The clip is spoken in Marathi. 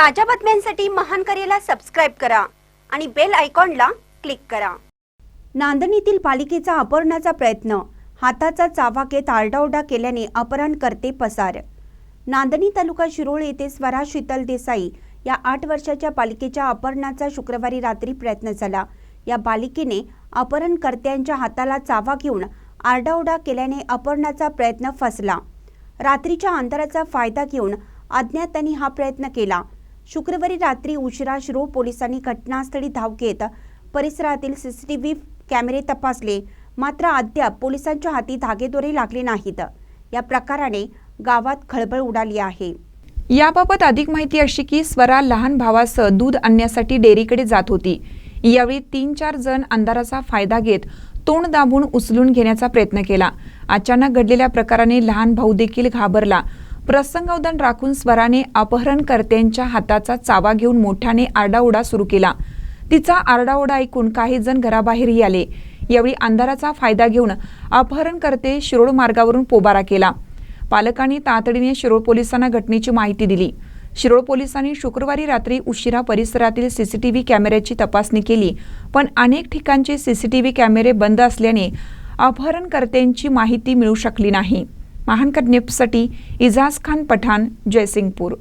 ताज्या बातम्यांसाठी महान करेला सबस्क्राईब करा आणि बेल आयकॉनला क्लिक करा. नांदणीतील पालिकेचा अपहरणाचा प्रयत्न. हाताचा चावा घेत आरडाओरडा केल्याने अपहरणकर्ते पसार. नांदणी तालुका शिरोळ येथे स्वरा शीतल देसाई या आठ वर्षाच्या पालिकेच्या अपहरणाचा शुक्रवारी रात्री प्रयत्न झाला. या बालिकेने अपहरणकर्त्यांच्या हाताला चावा घेऊन आरडाओरडा केल्याने अपहरणाचा प्रयत्न फसला. रात्रीच्या अंधाराचा फायदा घेऊन अज्ञातांनी हा प्रयत्न केला. शुक्रवारी रात्री उशिरा शिरो पोलिसांनी घटनास्थळी धाव घेत परिसरातील सीसीटीव्ही कॅमेरे तपासले. मात्र अद्याप पोलिसांच्या हाती धागेदोरे लागले नाहीत. या प्रकाराने गावात खळबळ उडाली आहे. याबाबत अधिक माहिती अशी की स्वरा लहान भावासह दूध आणण्यासाठी डेअरीकडे जात होती. यावेळी तीन चार जण अंधाराचा फायदा घेत तोंड दाबून उचलून घेण्याचा प्रयत्न केला. अचानक घडलेल्या प्रकाराने लहान भाऊ देखील घाबरला. प्रसंगावधान राखून स्वराने अपहरणकर्त्यांच्या हाताचा चावा घेऊन मोठ्याने आरडाओरडा सुरू केला. तिचा आरडाओरडा ऐकून काही जण घराबाहेरही आले. यावेळी अंधाराचा फायदा घेऊन अपहरणकर्ते शिरोळ मार्गावरून पोबारा केला. पालकांनी तातडीने शिरोळ पोलिसांना घटनेची माहिती दिली. शिरोळ पोलिसांनी शुक्रवारी रात्री उशिरा परिसरातील सीसीटीव्ही कॅमेऱ्याची तपासणी केली पण अनेक ठिकाणचे सीसीटीव्ही कॅमेरे बंद असल्याने अपहरणकर्त्यांची माहिती मिळू शकली नाही. महान न्यूजसाठी इजाज खान पठाण जयसिंगपूर.